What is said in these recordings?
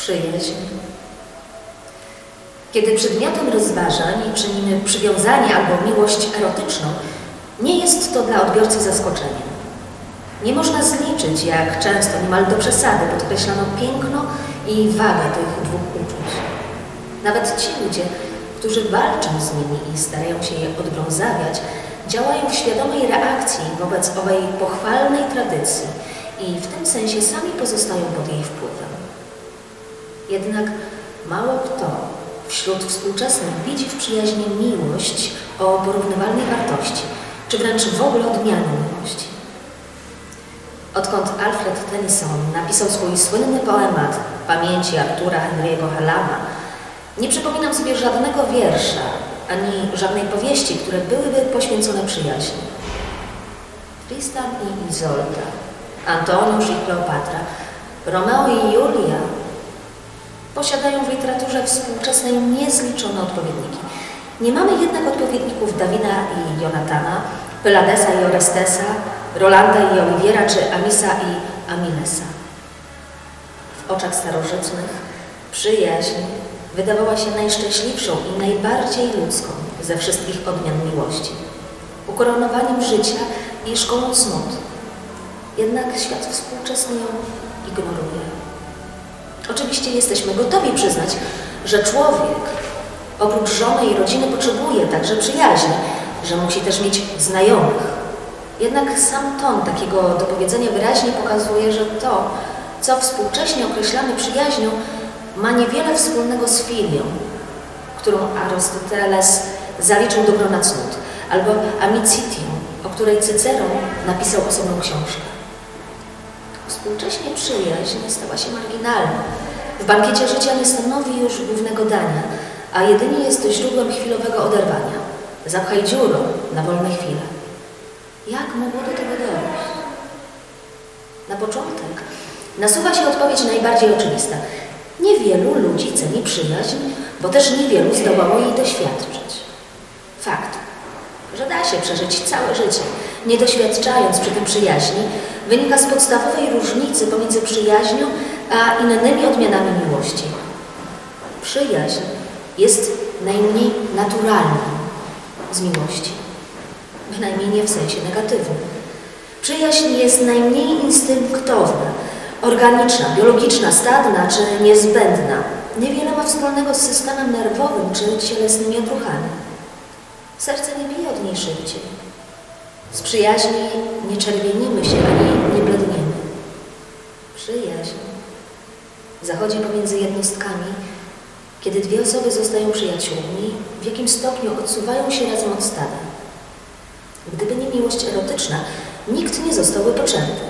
przyjaźń. Kiedy przedmiotem rozważań czynimy przywiązanie albo miłość erotyczną, nie jest to dla odbiorcy zaskoczeniem. Nie można zliczyć, jak często niemal do przesady podkreślano piękno i wagę tych dwóch uczuć. Nawet ci ludzie, którzy walczą z nimi i starają się je odbrązawiać, działają w świadomej reakcji wobec owej pochwalnej tradycji i w tym sensie sami pozostają pod jej wpływem. Jednak mało kto wśród współczesnych widzi w przyjaźni miłość o porównywalnej wartości, czy wręcz w ogóle odmianę miłości. Odkąd Alfred Tennyson napisał swój słynny poemat Pamięci Artura Henry'ego Halama, nie przypominam sobie żadnego wiersza, ani żadnej powieści, które byłyby poświęcone przyjaźni. Tristan i Izolda, Antoniusz i Kleopatra, Romeo i Julia posiadają w literaturze współczesnej niezliczone odpowiedniki. Nie mamy jednak odpowiedników Dawida i Jonatana, Pyladesa i Orestesa, Rolanda i Oliwiera czy Amisa i Amilesa. W oczach starożytnych przyjaźń wydawała się najszczęśliwszą i najbardziej ludzką ze wszystkich odmian miłości, ukoronowaniem życia i szkołą cnót. Jednak świat współczesny ją ignoruje. Oczywiście jesteśmy gotowi przyznać, że człowiek oprócz żony i rodziny potrzebuje także przyjaźni, że musi też mieć znajomych. Jednak sam ton takiego dopowiedzenia wyraźnie pokazuje, że to, co współcześnie określamy przyjaźnią, ma niewiele wspólnego z filią, którą Arystoteles zaliczył do grona cnót, albo amicitią, o której Cyceron napisał osobną książkę. Współcześnie przyjaźń stała się marginalna. W bankiecie życia nie stanowi już głównego dania, a jedynie jest źródłem chwilowego oderwania. Zapchaj dziurą na wolne chwile. Jak mogło do tego dojść? Na początek nasuwa się odpowiedź najbardziej oczywista. Niewielu ludzi ceni przyjaźń, bo też niewielu zdołało jej doświadczyć. Fakt, że da się przeżyć całe życie, nie doświadczając przy tym przyjaźni, wynika z podstawowej różnicy pomiędzy przyjaźnią a innymi odmianami miłości. Przyjaźń jest najmniej naturalna z miłości, bynajmniej nie w sensie negatywnym. Przyjaźń jest najmniej instynktowna, organiczna, biologiczna, stadna czy niezbędna. Niewiele ma wspólnego z systemem nerwowym czy cielesnymi odruchami. Serce nie bije od niej szybciej. Z przyjaźni nie czerwienimy się ani nie bledniemy. Przyjaźń zachodzi pomiędzy jednostkami, kiedy dwie osoby zostają przyjaciółmi, w jakim stopniu odsuwają się razem od stada. Gdyby nie miłość erotyczna, nikt nie zostałby poczęty.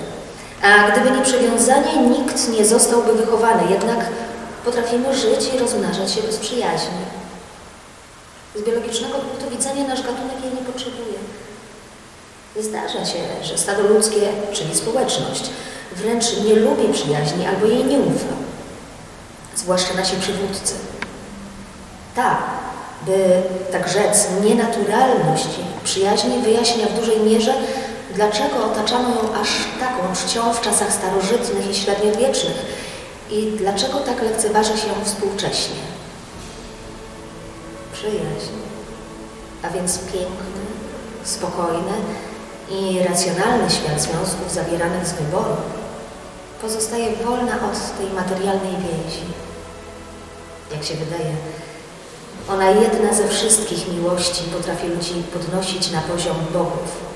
A gdyby nie przywiązanie, nikt nie zostałby wychowany, jednak potrafimy żyć i rozmnażać się bez przyjaźni. Z biologicznego punktu widzenia nasz gatunek jej nie potrzebuje. Zdarza się, że stado ludzkie, czyli społeczność, wręcz nie lubi przyjaźni albo jej nie ufa. Zwłaszcza nasi przywódcy. Ta, by tak rzec, nienaturalność przyjaźni wyjaśnia w dużej mierze, dlaczego otaczano ją aż taką czcią w czasach starożytnych i średniowiecznych i dlaczego tak lekceważy się ją współcześnie. Przyjaźń, a więc piękny, spokojny i racjonalny świat związków zawieranych z wyboru, pozostaje wolna od tej materialnej więzi. Jak się wydaje, ona jedna ze wszystkich miłości potrafi ludzi podnosić na poziom bogów